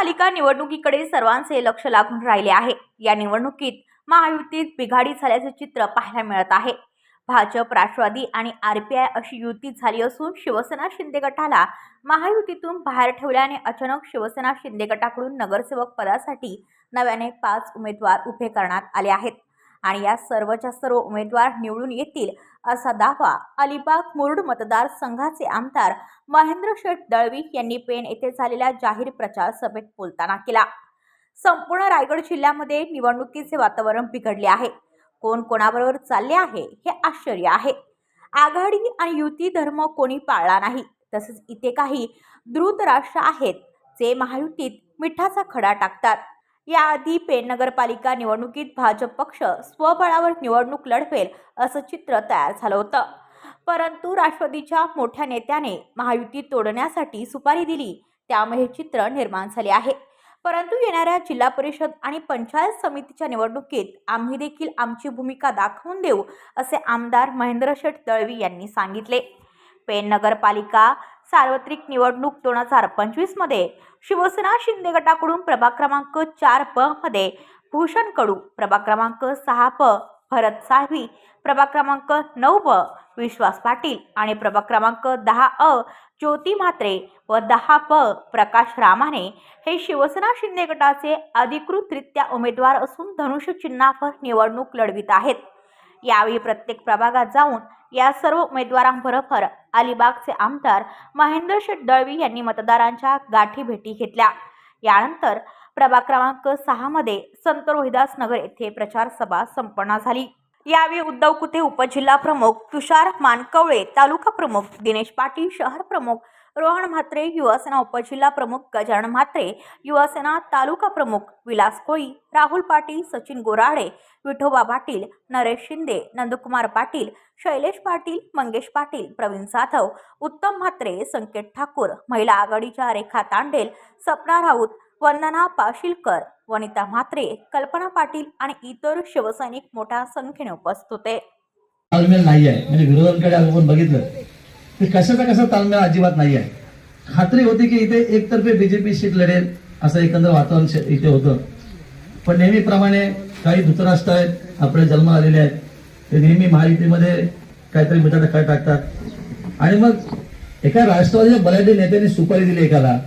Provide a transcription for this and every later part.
महापालिका निवडणुकीकडे सर्वांचे लक्ष लागून राहिले आहे. या निवडणुकीत महायुतीत बिघाडी झाल्याचे चित्र पाहायला मिळत आहे. भाजप राष्ट्रवादी आणि आर पी आय अशी युती झाली असून शिवसेना शिंदे गटाला महायुतीतून बाहेर ठेवल्याने अचानक शिवसेना शिंदे गटाकडून नगरसेवक पदासाठी नव्याने पाच उमेदवार उभे करण्यात आले आहेत. आणि या सर्वच्या सर्व उमेदवार निवडून येतील असा दावा अलिबाग मुरुड मतदारसंघाचे आमदार महेंद्र शेठ दळवी यांनी पेण येथे झालेल्या जाहीर प्रचार सभेत बोलताना केला. संपूर्ण रायगड जिल्ह्यामध्ये निवडणुकीचे वातावरण बिघडले आहे. कोण कोणाबरोबर चालले आहे हे आश्चर्य आहे. आघाडी आणि युती धर्म कोणी पाळला नाही. तसेच इथे काही द्रुत राष्ट्र आहेत जे महायुतीत मिठाचा खडा टाकतात. याआधी पेण नगरपालिका निवडणुकीत भाजप पक्ष स्वबळावर निवडणूक लढवेल असं चित्र तयार झालं होतं. परंतु राष्ट्रवादीच्या मोठ्या नेत्याने महायुती तोडण्यासाठी सुपारी दिली त्यामुळे हे चित्र निर्माण झाले आहे. परंतु येणाऱ्या जिल्हा परिषद आणि पंचायत समितीच्या निवडणुकीत आम्ही देखील आमची भूमिका दाखवून देऊ असे आमदार महेंद्र शेठ दळवी यांनी सांगितले. पेण नगरपालिका सार्वत्रिक निवडणूक दोन हजार पंचवीसमध्ये शिवसेना शिंदे गटाकडून प्रभाग क्रमांक चार प मध्ये भूषण कडू प्रभाग क्रमांक सहा प भरत साळवी प्रभाग क्रमांक नऊ प विश्वास पाटील आणि प्रभाग क्रमांक दहा अ ज्योती म्हात्रे व दहा प प्रकाश रामाने हे शिवसेना शिंदे गटाचे अधिकृतरित्या उमेदवार असून धनुष्य चिन्हावर निवडणूक लढवित आहेत. यावेळी प्रत्येक प्रभागात जाऊन या सर्व उमेदवारांबरोबर अलिबागचे आमदार महेंद्र शेठ दळवी यांनी मतदारांच्या गाठी भेटी घेतल्या. यानंतर प्रभाग क्रमांक सहामध्ये संत रोहिदास नगर येथे प्रचार सभा संपन्न झाली. यावेळी उद्धव कुते उपजिल्हा प्रमुख तुषार मानकवळे तालुका प्रमुख दिनेश पाटील शहर प्रमुख रोहन म्हात्रे युवासेना उपजिल्हा प्रमुख गजानन म्हात्रे युवासेना तालुका प्रमुख विलास कोळी राहुल पाटील सचिन गोराडे विठोबा पाटील नरेश शिंदे नंदकुमार पाटील शैलेश पाटील मंगेश पाटील प्रवीण जाधव उत्तम म्हात्रे संकेत ठाकूर महिला आघाडीच्या रेखा तांडेल सपना राऊत वंदना पाशीलकर वनिता म्हात्रे कल्पना पाटील आणि इतर शिवसैनिक मोठ्या संख्येने उपस्थित होते. नाही आहे म्हणजे विरोधांकडे आपण बघितलं की कशाचा कसा ताळमेळ अजिबात नाही आहे. खात्री होती की इथे एकतर्फे बीजेपी सीट लढेल असं एकंदर वातावरण इथे होतं. पण नेहमीप्रमाणे काही धृतराष्ट्र आहेत आपले जन्म आलेले आहेत ते नेहमी महायुतीमध्ये काहीतरी मिठाचा काय टाकतात. आणि मग एका राष्ट्रवादीच्या बलाढ्य नेत्याने सुपारी दिली एकाला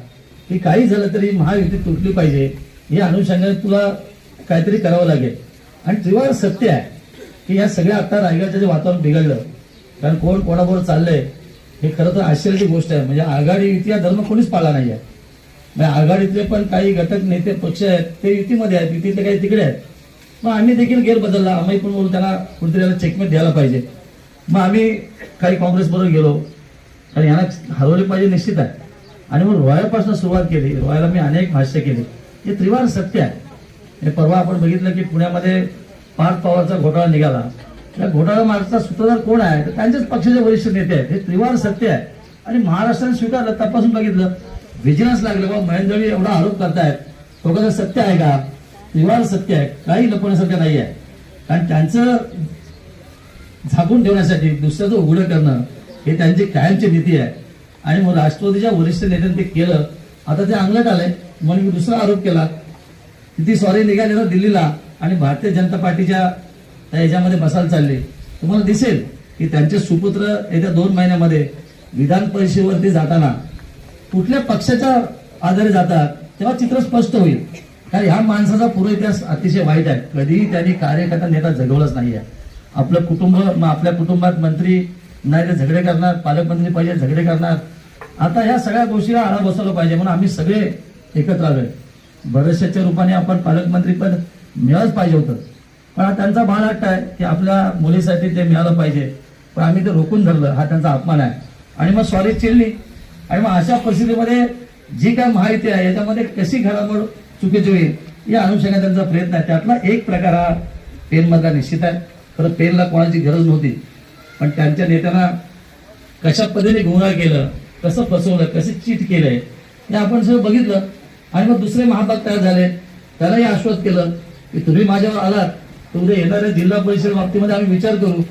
की काही झालं तरी महायुती तुटली पाहिजे या अनुषंगाने तुला काहीतरी करावं लागेल. आणि त्रिवार सत्य आहे की या सगळ्या आता रायगडचं जे वातावरण बिघडलं कारण कोण कोणाबरोबर चाललंय हे खरं तर आश्चर्याची गोष्ट आहे. म्हणजे आघाडी युती हा धर्म कोणीच पाळला नाही आहे म्हणजे आघाडीतले पण काही घटक नेते पक्ष आहेत ते युतीमध्ये आहेत युतीतले काही तिकडे आहेत. मग आम्ही देखील गेर बदलला आम्ही पण बोलू त्यांना कुठेतरी याला चेकमेट द्यायला पाहिजे. मग आम्ही काही काँग्रेस बरोबर गेलो. आणि यांना हरवले पाहिजे निश्चित आहे. आणि मग रोयापासून सुरुवात केली. रोयाला मी अनेक भाष्य केली. हे त्रिवार सत्य आहे. हे परवा आपण बघितलं की पुण्यामध्ये पार्थ पवारचा घोटाळा निघाला. त्या घोटाळा मार्गचा सूत्रधार कोण आहे? तर त्यांच्याच पक्षाचे वरिष्ठ नेते आहेत. हे त्रिवार सत्य आहे. आणि महाराष्ट्राने स्वीकारलं तपासून बघितलं. व्हिजिलन्स लागलं बाबा महेंद्रजी एवढा आरोप करतायत. तो कसं सत्य आहे का? त्रिवार सत्य आहे. काही लपवण्यासारखं नाही आहे. कारण त्यांचं झाकून ठेवण्यासाठी दुसऱ्याचं उघडं करणं हे त्यांची कायमची नीती आहे. आणि मग राष्ट्रवादीच्या वरिष्ठ नेत्यांनी ते केलं. आता ते अंगलट आलंय. म्हणून मी दुसरा आरोप केला. ती सॉरी निघाली ना दिल्लीला. आणि भारतीय जनता पार्टीच्या त्या याच्यामध्ये बसायला चालले. तुम्हाला दिसेल की त्यांचे सुपुत्र येत्या दोन महिन्यामध्ये विधान परिषदेवरती जाताना कुठल्या पक्षाच्या आधारे जातात तेव्हा चित्र स्पष्ट होईल. कारण ह्या माणसाचा पूर्व इतिहास अतिशय वाईट आहे. कधीही त्यांनी कार्यकर्ता नेता झगडवलंच नाही आहे आपलं कुटुंब मग आपल्या कुटुंबात मंत्री नाही तर झगडे करणार पालकमंत्री पाहिजे झगडे करणार. आता ह्या सगळ्या गोष्टीला आळा बसवला पाहिजे म्हणून आम्ही सगळे एकत्र आलोय. बरेचशाच्या रूपाने आपण पालकमंत्री पद मिळालंच पाहिजे होतं. पण त्यांचा बाळ हट्ट आहे की आपल्या मुलीसाठी ते मिळालं पाहिजे. पण आम्ही ते रोखून धरलं हा त्यांचा अपमान आहे. आणि मग सॉरी चिरली आणि मग अशा परिस्थितीमध्ये जी काय माहिती आहे याच्यामध्ये कशी घडामोड चुकीची होईल या अनुषंगाने त्यांचा प्रयत्न आहे. त्यातला एक प्रकार हा पेनमधला निश्चित आहे. खरं पेनला कोणाची गरज नव्हती. पण त्यांच्या नेत्यांना कशा पद्धतीने गुन्हा केलं कसं फसवलं कसं चीट केलंय हे आपण सगळं बघितलं. आणि मग दुसरे महाभाग तयार झाले. त्यालाही आश्वस्त केलं की तुम्ही माझ्यावर आलात. तर येणाऱ्या जिल्हा परिषद बाबतीमध्ये आम्ही विचार करू.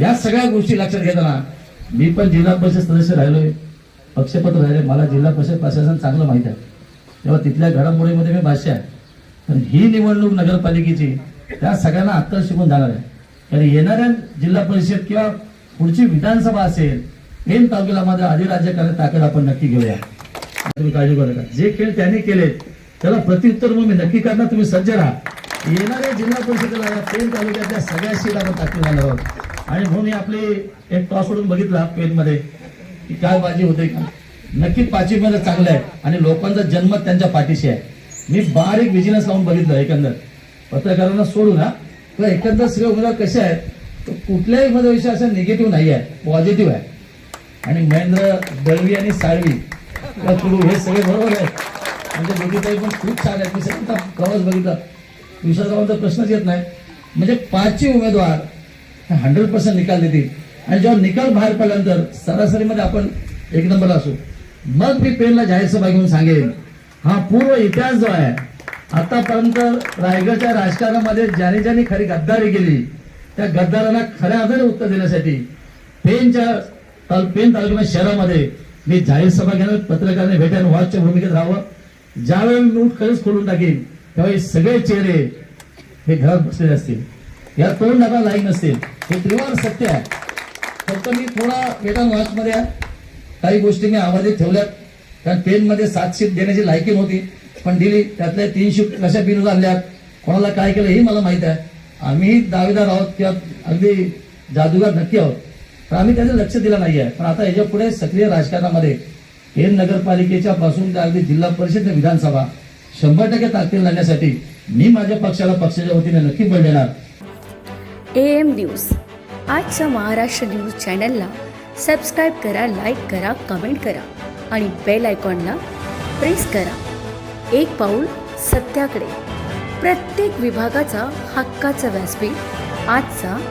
या सगळ्या गोष्टी लक्षात घेताना मी पण जिल्हा परिषद सदस्य राहिलोय. पक्षपत्र राहिले. मला जिल्हा परिषद प्रशासन चांगलं माहीत आहे. तेव्हा तिथल्या घडामोडीमध्ये मी भाष्य आहे. पण ही निवडणूक नगरपालिकेची त्या सगळ्यांना आत्ता शिकून जाणार आहे. कारण येणाऱ्या जिल्हा परिषद किंवा पुढची विधानसभा असेल मेन तालुक्याला माझ्या अधिराज्य करण्याची ताकद आपण नक्की घेऊया. तुम्ही काळजी करू नका. जे खेळ त्यांनी केले त्याला प्रत्युत्तर म्हणून मी नक्की करणार. तुम्ही सज्ज राहा. येणाऱ्या जिल्हा परिषदेला या पेन तालुक्यातल्या सगळ्या सीट आपण टाकून आलो आहोत. आणि म्हणून मी आपली एक टॉस उडून बघितला पेनमध्ये की काय बाजी होते. का नक्कीच पाचवी मध्ये चांगलं आहे आणि लोकांचा जन्म त्यांच्या पाठीशी आहे. मी बारीक विजिलन्स लावून बघितलं एकंदर. पत्रकारांना सोडू ना किंवा एकंदर सगळे उमेदवार कसे आहेत? तर कुठल्याही उमेदवाराविषयी असं निगेटिव्ह नाही आहे पॉझिटिव्ह आहे. आणि महेंद्र दळवी आणि साळवी तुडू हे सगळे बरोबर आहेत. म्हणजे दोघीताई पण खूप छान आहेत. मी सगळं कवच बघितलं. विश्वासावांचा प्रश्नच येत नाही. म्हणजे पाचशे उमेदवार हंड्रेड पर्सेंट निकाल देतील. आणि जेव्हा निकाल बाहेर पडल्यानंतर सरासरीमध्ये आपण एक नंबर असू. मग मी पेनला जाहीर सभा घेऊन सांगेन. हा पूर्व इतिहास जो आहे आतापर्यंत रायगडच्या राजकारणामध्ये ज्याने ज्याने खरी गद्दारी केली त्या गद्दारांना खऱ्या अर्थाने उत्तर देण्यासाठी पेनच्या ताल- पेन तालुक्या शहरामध्ये मी जाहीर सभा घेणार पत्रकारांनी भेटायला वॉचच्या भूमिकेत राहावं. ज्यावेळी मी मूठ खरंच खोलून टाकेन तेव्हा हे सगळे चेहरे हे घरात बसलेले असतील. या तोंड नका लाईन नसतील हे त्रिवार सत्य आहे. फक्त मी थोडा वेगळा वॉचमध्ये काही गोष्टी मी आवाजात ठेवल्यात. कारण पेनमध्ये सात शीट देण्याची लायकी नव्हती. पण दिली त्यातल्या तीन शीट कशा बिनून आणल्यात कोणाला काय केलं हे मला माहीत आहे. आम्ही दावेदार आहोत किंवा अगदी जादूगार नक्की आहोत. तर आम्ही त्याचं लक्ष दिलं नाही आहे. पण आता याच्यापुढे सक्रिय राजकारणामध्ये हे नगरपालिकेच्या पासून ते अगदी जिल्हा परिषद विधानसभा शंभर टक्के ताकदीला लागण्यासाठी मी माझ्या पक्षाला पक्षाच्या वतीने नक्की बळ देणार. A M news. आजच्या महाराष्ट्र न्यूज चॅनलला सबस्क्राईब करा लाईक करा कमेंट करा आणि बेल आयकॉनला प्रेस करा. एक पाऊल सत्याकडे. प्रत्येक विभागाचा हक्काचा व्यासपीठ आजचा